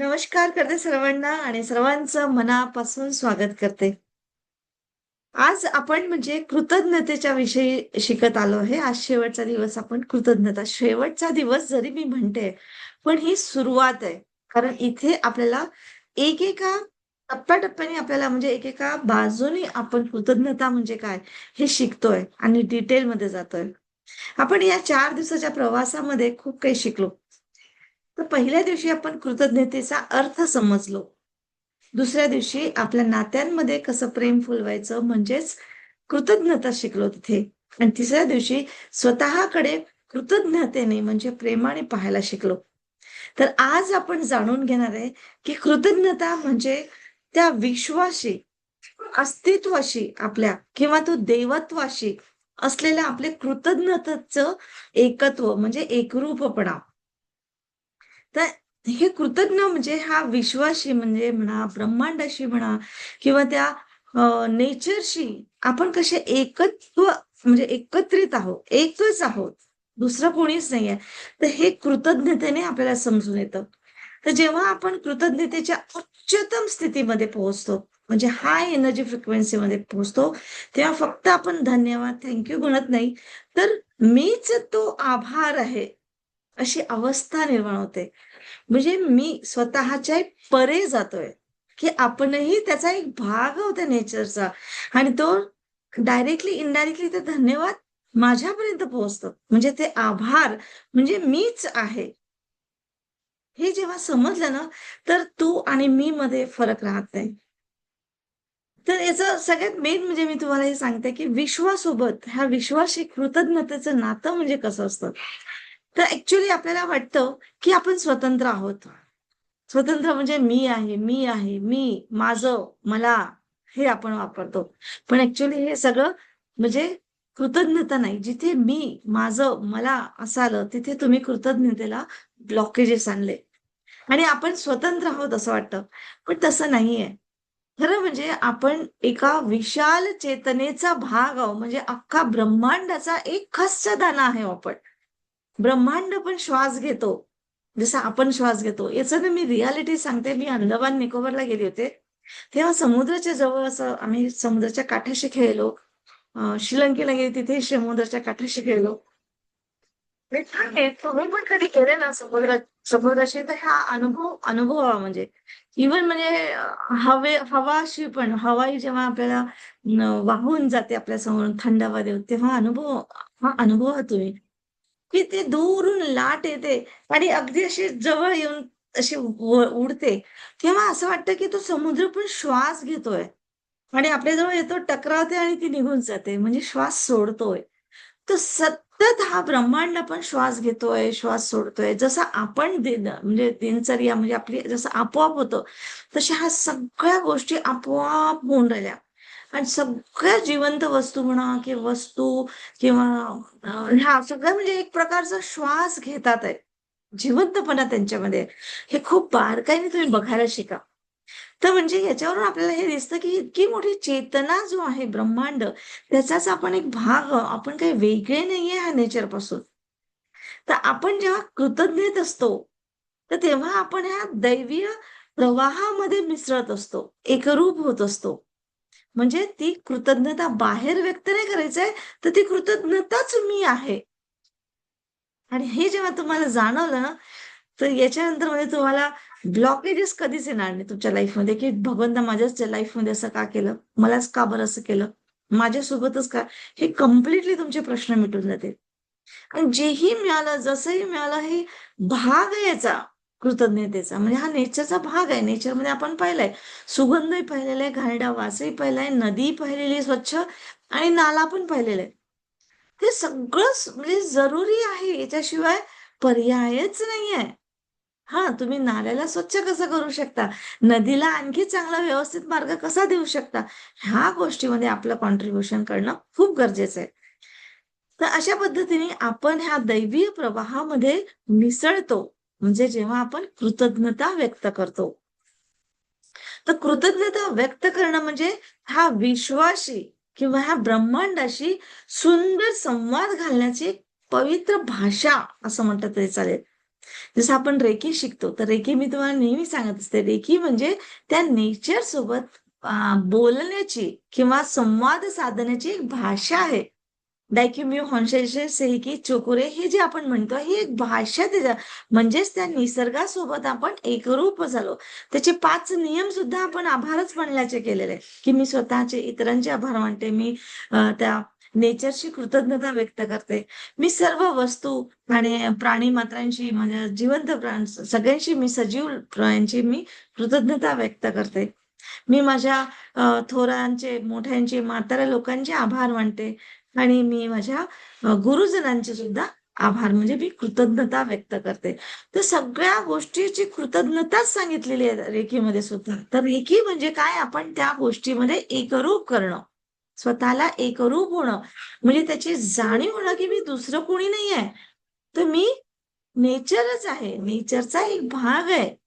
नमस्कार करते सर्वांना आणि सर्वांचं मनापासून स्वागत करते. आज आपण म्हणजे कृतज्ञतेच्या विषयी शिकत आलो आहे. आज शेवटचा दिवस आपण कृतज्ञता. शेवटचा दिवस जरी मी म्हणते पण ही सुरुवात आहे. कारण इथे आपल्याला एकेका टप्प्याटप्प्याने आपल्याला म्हणजे एकेका बाजूने आपण कृतज्ञता म्हणजे काय हे शिकतोय आणि डिटेलमध्ये जातोय. आपण या चार दिवसाच्या प्रवासामध्ये खूप काही शिकलो. तर पहिल्या दिवशी आपण कृतज्ञतेचा अर्थ समजलो. दुसऱ्या दिवशी आपल्या नात्यांमध्ये कसं प्रेम फुलवायचं म्हणजेच कृतज्ञता शिकलो तिथे. आणि तिसऱ्या दिवशी स्वतःकडे कृतज्ञतेने म्हणजे प्रेमाने पाहायला शिकलो. तर आज आपण जाणून घेणार आहे की कृतज्ञता म्हणजे त्या विश्वाशी अस्तित्वाशी आपल्या किंवा तो देवत्वाशी असलेल्या आपले कृतज्ञतेच एकत्व म्हणजे एकरूपपणा. तर हे कृतज्ञ म्हणजे हा विश्वाशी म्हणजे म्हणा ब्रह्मांडाशी म्हणा किंवा त्या नेचरशी आपण कसे एकत्व म्हणजे एकत्रित आहोत एकच आहोत दुसरं कोणीच नाहीये. तर हे कृतज्ञतेने आपल्याला समजून येतं. तर जेव्हा आपण कृतज्ञतेच्या उच्चतम स्थितीमध्ये पोहोचतो म्हणजे हाय एनर्जी फ्रिक्वेन्सीमध्ये पोहोचतो तेव्हा फक्त आपण धन्यवाद थँक्यू म्हणत नाही. तर मीच तो आभार आहे अशी अवस्था निर्माण होते. म्हणजे मी स्वतःच्या परे जातोय की आपणही त्याचा एक भाग होता नेचरचा. आणि तो डायरेक्टली इनडायरेक्टली ते धन्यवाद माझ्यापर्यंत पोहोचतो. म्हणजे ते आभार म्हणजे मीच आहे. हे जेव्हा समजलं ना तर तू आणि मी मध्ये फरक राहत नाही. तर याचं सगळ्यात मेन म्हणजे मी तुम्हाला हे सांगते की विश्वासोबत ह्या विश्वाशी कृतज्ञतेचं नातं म्हणजे कसं असतं? तर ऍक्च्युली आपल्याला वाटतं की आपण स्वतंत्र आहोत. स्वतंत्र म्हणजे मी आहे मी आहे मी माझं मला हे आपण वापरतो. पण ऍक्च्युली हे सगळं म्हणजे कृतज्ञता नाही. जिथे मी माझं मला असं आलं तिथे तुम्ही कृतज्ञतेला ब्लॉकेजेस आणले. आणि आपण स्वतंत्र आहोत असं वाटतं. पण तसं नाहीये. खरं म्हणजे आपण एका विशाल चेतनेचा भाग आहोत. म्हणजे अख्खा ब्रह्मांडाचा एक खस्स दाना आहे आपण. ब्रह्मांड पण श्वास घेतो. जसं आपण श्वास घेतो. याचं मी रियालिटी सांगते. मी अंदमान निकोबारला गेले होते. तेव्हा समुद्राच्या जवळ असं आम्ही समुद्राच्या काठाशी खेळलो. श्रीलंकेला गेले तिथे समुद्राच्या काठाशी खेळलो. तुम्ही पण कधी केले ना समुद्रा समुद्राशी? तर हा अनुभव अनुभव म्हणजे. इवन म्हणजे हवे हवाशी पण हवाई जेव्हा आपल्याला वाहून जाते आपल्यासमोर थंडावा देऊ तेव्हा अनुभव हा अनुभव तुम्ही. की ते दूरून लाट येते आणि अगदी अशी जवळ येऊन अशी उडते. तेव्हा असं वाटतं की तो समुद्र पण श्वास घेतोय. आणि आपल्याजवळ येतो टकरावते आणि ती निघून जाते. म्हणजे श्वास सोडतोय. तो सतत हा ब्रह्मांड पण श्वास घेतोय श्वास सोडतोय. जसं आपण दिन म्हणजे दिनचर्या म्हणजे आपली जसं आपोआप होतं तशा ह्या सगळ्या गोष्टी आपोआप होऊन राहिल्या. आणि सगळ्या जिवंत वस्तू म्हणा किंवा वस्तू किंवा ह्या सगळ्या म्हणजे एक प्रकारचा श्वास घेतात आहे जिवंतपणा त्यांच्यामध्ये. हे खूप बारकाईने तुम्ही बघायला शिका. तर म्हणजे याच्यावरून आपल्याला हे दिसतं की इतकी मोठी चेतना जो आहे ब्रह्मांड त्याचाच आपण एक भाग आपण काही वेगळे नाहीये ह्या नेचरपासून. तर आपण जेव्हा कृतज्ञत असतो तर तेव्हा आपण ह्या दैवीय प्रवाहामध्ये मिसळत असतो. एकरूप होत असतो. म्हणजे ती कृतज्ञता बाहेर व्यक्त नाही करायचंय तर ती कृतज्ञताच मी आहे. आणि हे जेव्हा तुम्हाला जाणवलं ना तर याच्यानंतर म्हणजे तुम्हाला ब्लॉकेजेस कधीच येणार नाही तुमच्या लाईफमध्ये की भगवंता माझ्याच लाईफमध्ये असं का केलं? मलाच का बरं असं केलं? माझ्यासोबतच का? हे कम्प्लिटली तुमचे प्रश्न मिटून जातील. आणि जेही मिळालं जसंही मिळालं हे भाग याचा कृतज्ञतेचा. म्हणजे हा नेचरचा भाग आहे. नेचरमध्ये आपण पाहिलंय. सुगंधही पाहिलेला आहे. घाणडा वासही पाहिलाय नदी पाहिलेली स्वच्छ आणि नाला पण पाहिलेला आहे. ते सगळं म्हणजे जरुरी आहे. याच्याशिवाय पर्यायच नाही आहे हा तुम्ही नाल्याला स्वच्छ कसं करू शकता? नदीला आणखी चांगला व्यवस्थित मार्ग कसा देऊ शकता? ह्या गोष्टीमध्ये आपलं कॉन्ट्रीब्युशन करणं खूप गरजेचं आहे. तर अशा पद्धतीने आपण ह्या दैवीय प्रवाहामध्ये मिसळतो. म्हणजे जेव्हा आपण कृतज्ञता व्यक्त करतो. तर कृतज्ञता व्यक्त करणं म्हणजे हा विश्वाशी किंवा ह्या ब्रह्मांडाशी सुंदर संवाद घालण्याची पवित्र भाषा असं म्हणतात तरी चालेल. जसं आपण रेकी शिकतो तर रेकी मी तुम्हाला नेहमी सांगत असते रेकी म्हणजे त्या नेचर सोबत बोलण्याची किंवा संवाद साधण्याची एक भाषा आहे. डायक्युम्यू हॉन्शेशे सेहिकी चोकुरे हे जे आपण म्हणतो ही एक भाषा त्याच्या म्हणजेच त्या निसर्गासोबत आपण एकरूप झालो. त्याचे पाच नियम सुद्धा आपण आभारच म्हणल्याचे केलेले की मी स्वतःचे इतरांचे आभार मानते मी त्या नेचरची कृतज्ञता व्यक्त करते. मी सर्व वस्तू आणि प्राणी मात्रांशी म्हणजे जिवंत प्राण सगळ्यांशी मी सजीव प्राण्यांची मी कृतज्ञता व्यक्त करते. मी माझ्या थोरांचे मोठ्यांचे म्हाताऱ्या लोकांचे आभार मानते. आणि मी माझ्या गुरुजनांचे सुद्धा आभार म्हणजे मी कृतज्ञता व्यक्त करते. तर सगळ्या गोष्टीची कृतज्ञताच सांगितलेली आहे रेखीमध्ये सुद्धा. तर रेखी म्हणजे काय? आपण त्या गोष्टीमध्ये एकरूप करणं. स्वतःला एकरूप होणं. म्हणजे त्याची जाणीव होणं की मी दुसरं कोणी नाही आहे तर मी नेचरच आहे. नेचरचा एक भाग आहे.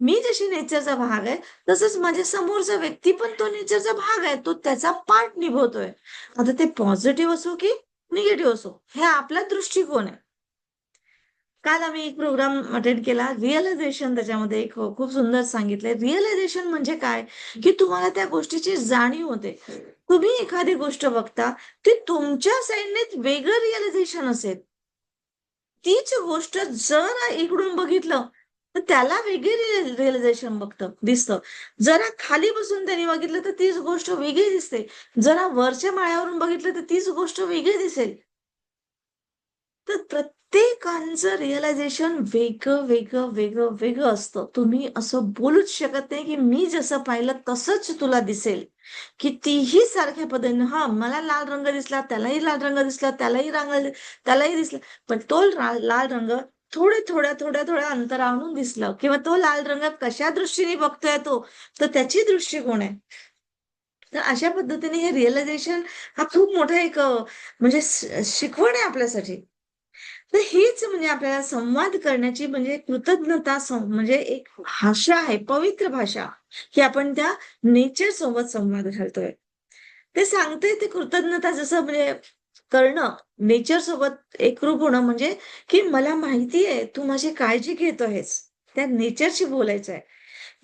मी जशी नेचरचा भाग आहे तसंच माझ्या समोरचा व्यक्ती पण तो नेचरचा भाग आहे. तो त्याचा पार्ट निभवतोय. आता ते पॉझिटिव्ह असो की निगेटिव्ह असो हे आपला दृष्टिकोन आहे. काल आम्ही एक प्रोग्राम अटेंड केला रिअलायझेशन त्याच्यामध्ये एक खूप सुंदर सांगितलंय. रिअलायझेशन म्हणजे काय? की तुम्हाला त्या गोष्टीची जाणीव होते. तुम्ही एखादी गोष्ट बघता ती तुमच्या साईडने वेगळं रिअलायझेशन असेल. तीच गोष्ट जर इकडून बघितलं तर त्याला वेगळी रिअलायझेशन बघतं दिसतं. जरा खाली बसून त्यांनी बघितलं तर तीच गोष्ट वेगळी दिसते. जरा वरच्या माळ्यावरून बघितलं तर तीच गोष्ट वेगळी दिसेल. तर प्रत्येकांचं रिअलायझेशन वेगळं वेगळं वेगळं वेगळं असतं. तुम्ही असं बोलूच शकत नाही की मी जसं पाहिलं तसंच तुला दिसेल. कितीही सारख्या पद्धतीने हा मला लाल रंग दिसला त्यालाही लाल रंग दिसला त्यालाही रंग त्यालाही दिसला पण तो लाल रंग थोडे थोड्या थोड्या थोड्या अंतरावरून दिसलं. किंवा तो लाल रंग कशा दृष्टीने बघतोय तो तर त्याची दृष्टिकोन आहे. तर अशा पद्धतीने हे रिअलायझेशन हा खूप मोठा एक म्हणजे शिकवण आहे आपल्यासाठी. तर हीच म्हणजे आपल्याला संवाद करण्याची म्हणजे कृतज्ञता म्हणजे एक भाषा आहे पवित्र भाषा की आपण त्या नेचर सोबत संवाद घालतोय. ते सांगते ते कृतज्ञता जसं म्हणजे करणं नेचर सोबत एकरूप होणं म्हणजे की मला माहिती आहे तू माझी काळजी घेतो आहेस. त्या नेचरशी बोलायचं आहे.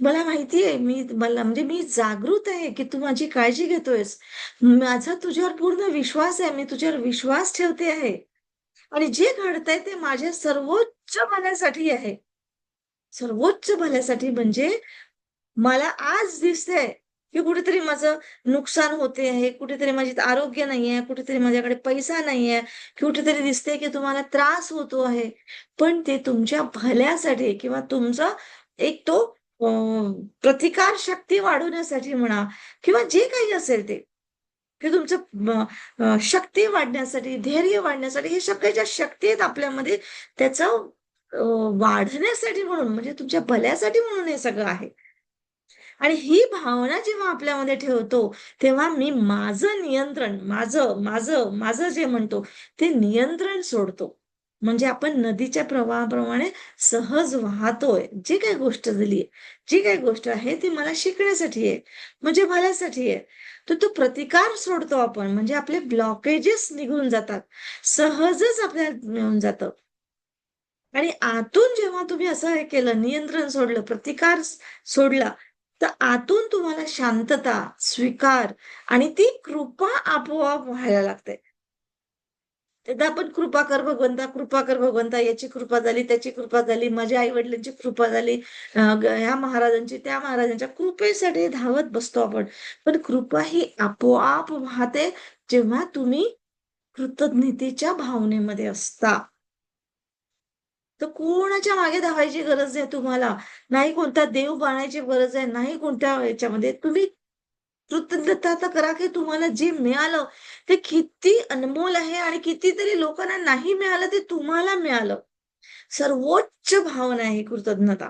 मला माहिती आहे मी मला म्हणजे मी जागृत आहे की तू माझी काळजी घेतोयस माझा तुझ्यावर पूर्ण विश्वास आहे मी तुझ्यावर विश्वास ठेवते आहे. आणि जे घडतंय ते माझ्या सर्वोच्च भल्यासाठी आहे. सर्वोच्च भल्यासाठी म्हणजे मला आज दिसतंय. की कुठेतरी माझं नुकसान होते आहे कुठेतरी माझी आरोग्य नाही आहे कुठेतरी माझ्याकडे पैसा नाही आहे कुठेतरी दिसते की तुम्हाला त्रास होतो आहे. पण ते तुमच्या भल्यासाठी किंवा तुमचा एक तो प्रतिकार शक्ती वाढवण्यासाठी म्हणा किंवा जे काही असेल ते की तुमचं शक्ती वाढण्यासाठी धैर्य वाढण्यासाठी हे सगळ्या शक्ती आहेत आपल्यामध्ये त्याचं वाढण्यासाठी म्हणून म्हणजे तुमच्या भल्यासाठी म्हणून हे सगळं आहे. आणि ही भावना जेव्हा आपल्यामध्ये ठेवतो तेव्हा मी माझं नियंत्रण माझं माझं माझं जे म्हणतो ते नियंत्रण सोडतो. म्हणजे आपण नदीच्या प्रवाहाप्रमाणे सहज वाहतोय. जी काही गोष्ट दिली जी काही गोष्ट आहे ती मला शिकण्यासाठी आहे म्हणजे भल्यासाठी आहे. तर तो प्रतिकार सोडतो आपण. म्हणजे आपले ब्लॉकेजेस निघून जातात. सहजच आपल्याला मिळून जातं. आणि आतून जेव्हा तुम्ही असं हे केलं नियंत्रण सोडलं प्रतिकार सोडला तर आतून तुम्हाला शांतता स्वीकार आणि ती कृपा आपोआप व्हायला लागते. एकदा आपण कृपा कर भगवंता कृपा कर भगवंता याची कृपा झाली त्याची कृपा झाली माझ्या आई वडिलांची कृपा झाली ह्या महाराजांची त्या महाराजांच्या कृपेसाठी धावत बसतो आपण. पण कृपा ही आपोआप वाहते जेव्हा तुम्ही कृतज्ञतेच्या भावनेमध्ये असता. तर कोणाच्या मागे धावायची गरज आहे तुम्हाला? नाही कोणता देव बाणायची गरज आहे नाही कोणत्या याच्यामध्ये. तुम्ही कृतज्ञता तर करा की तुम्हाला जे मिळालं ते किती अनमोल आहे आणि कितीतरी लोकांना नाही मिळालं ते तुम्हाला मिळालं. सर्वोच्च भावना आहे कृतज्ञता.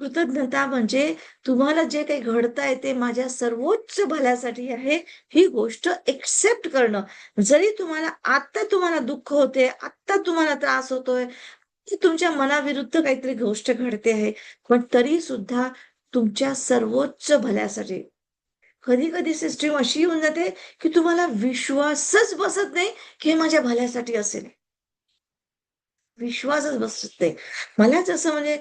कृतज्ञता म्हणजे तुम्हाला जे काही घडताय ते माझ्या सर्वोच्च भल्यासाठी आहे. ही गोष्ट एक्सेप्ट करणं. जरी तुम्हाला आता तुम्हाला दुःख होते आता तुम्हाला त्रास होतोय तुमच्या मनाविरुद्ध काहीतरी गोष्ट घडते आहे पण तरी सुद्धा तुमच्या सर्वोच्च भल्यासाठी कधी कधी सिस्टीम अशी येऊन जाते की तुम्हाला विश्वासच बसत नाही की हे माझ्या भल्यासाठी असेल विश्वासच बसत नाही. मला जसं म्हणजे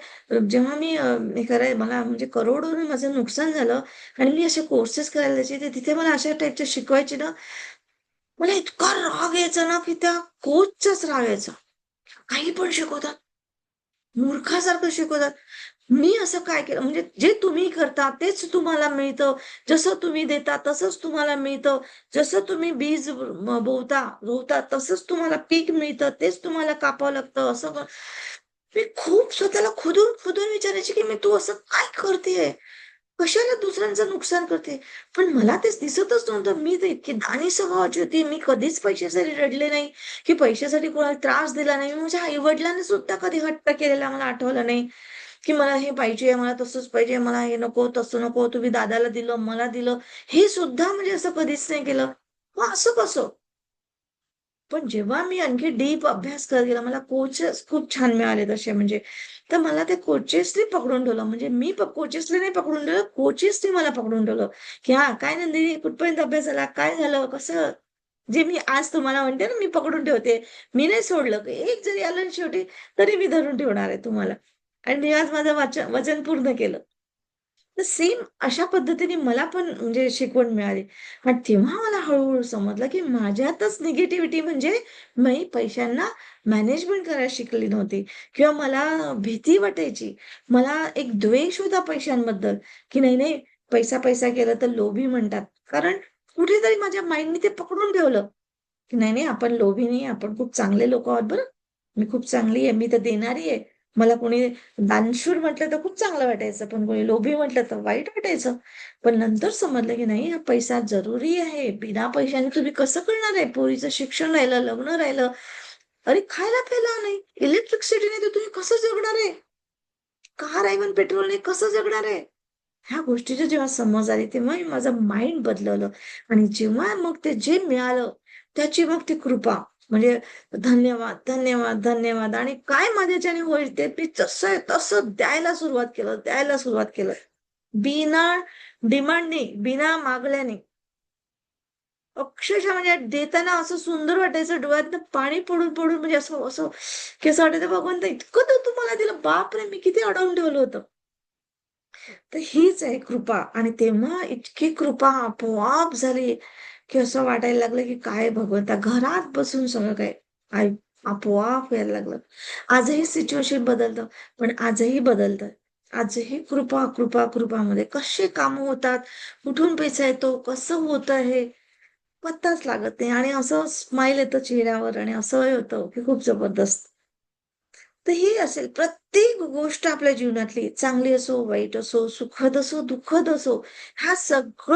जेव्हा मी हे कराय मला म्हणजे करोडो माझं नुकसान झालं आणि मी असे कोर्सेस करायला जायचे, ते तिथे मला अशा टाईपचे शिकवायचे ना, मला इतका राग यायचा ना, की त्या कोचचाच राग यायचा. काही पण शिकवतात. मूर्खासारखं शिकवतात. मी असं काय केलं म्हणजे जे तुम्ही करता तेच तुम्हाला मिळतं. जसं तुम्ही देता तसंच तुम्हाला मिळतं. जसं तुम्ही बीज बोवता रोवता तसंच तुम्हाला पीक मिळतं. तेच तुम्हाला कापावं लागतं. असं मी खूप स्वतःला खुदून खुदून विचारायची की मी तू असं काय करते कशाला दुसऱ्यांचं नुकसान करते? पण मला तेच दिसतच नव्हतं. मी तर इतकी दाणी स्वभावाची होती. मी कधीच पैशासाठी रडले नाही, की पैशासाठी कोणाला त्रास दिला नाही. माझ्या आई-वडिलांनी सुद्धा कधी हट्ट केलेला मला आठवलं नाही, की मला हे पाहिजे, मला तसंच पाहिजे, मला हे नको, तसं नको, तुम्ही दादाला दिलं, मला दिलं. हे सुद्धा म्हणजे असं कधीच नाही केलं. असं कसं? पण जेव्हा मी आणखी डीप अभ्यास करत गेला, मला कोचेस खूप छान मिळाले तसे म्हणजे. तर मला त्या कोचेसनी पकडून ठेवलं. म्हणजे मी कोचेसनी नाही पकडून ठेवलं, कोचेसनी मला पकडून ठेवलं, की हा काय नंदिनी कुठपर्यंत अभ्यास झाला? काय झालं? कसं?" जे मी आज तुम्हाला म्हणते ना, मी पकडून ठेवते. मी नाही सोडलं. एक जरी आलं शेवटी, तरी मी धरून ठेवणार आहे तुम्हाला. आणि मी आज माझं वाचन वचन पूर्ण केलं. तर सेम अशा पद्धतीने मला पण म्हणजे शिकवण मिळाली. आणि तेव्हा मला हळूहळू समजलं, की माझ्यातच निगेटिव्हिटी म्हणजे मी पैशांना मॅनेजमेंट करायला शिकली नव्हती किंवा मला भीती वाटायची. मला एक द्वेष होता पैशांबद्दल, की नाही, नाही पैसा, पैसा केला तर लोभी म्हणतात. कारण कुठेतरी माझ्या माइंडने ते पकडून ठेवलं, की नाही, नाही आपण लोभी नाही आपण खूप चांगले लोक आहोत बरं. मी खूप चांगली आहे, मी तर देणारी आहे. मला कोणी दानशूर म्हटलं तर खूप चांगलं वाटायचं, पण कोणी लोभी म्हटलं तर वाईट वाटायचं. पण नंतर समजलं की नाही हा पैसा जरुरी आहे. बिना पैशाने तुम्ही कसं करणार आहे? पोरीचं शिक्षण राहिलं, लग्न राहिलं. अरे खायला-प्यायला नाही. इलेक्ट्रिसिटीने तर तुम्ही कसं जगणार आहे? कार आहे पण पेट्रोल नाही कसं जगणार आहे? ह्या गोष्टीची जेव्हा समज आली तेव्हा मी माझं माइंड बदलवलं आणि जेव्हा मग ते जे मिळालं त्याची मग ती कृपा म्हणजे धन्यवाद, धन्यवाद, धन्यवाद आणि काय माझ्याच्याने होईल ते मी जसं आहे तसं द्यायला सुरुवात केलं, द्यायला सुरुवात केलं. बिना डिमांडने बिना मागल्याने. अक्षरशः म्हणजे देताना असं सुंदर वाटायचं डोळ्यातनं पाणी पडून, पडून म्हणजे असं असं की असं वाटायचं भगवंत इतकं तर तुम्हाला दिलं. बापरे! मी किती अडवून ठेवलं होतं. तर हीच आहे कृपा आणि तेव्हा इतकी कृपा आपोआप झाली, की असं वाटायला लागलं, की काय भगवंता घरात बसून सगळं काय आई आपोआप यायला लागलं. आजही सिच्युएशन बदलतं, पण आजही बदलतं. आजही कृपा, कृपा, कृपामध्ये कसे काम होतात, कुठून पैसा येतो, कसं होतं हे पत्ताच लागत नाही आणि असं स्माइल येतं चेहऱ्यावर आणि असं होतं, की खूप जबरदस्त. तर ही असेल प्रत्येक गोष्ट आपल्या जीवनातली चांगली असो, वाईट असो, सुखद असो, दुःखद असो, ह्या सगळं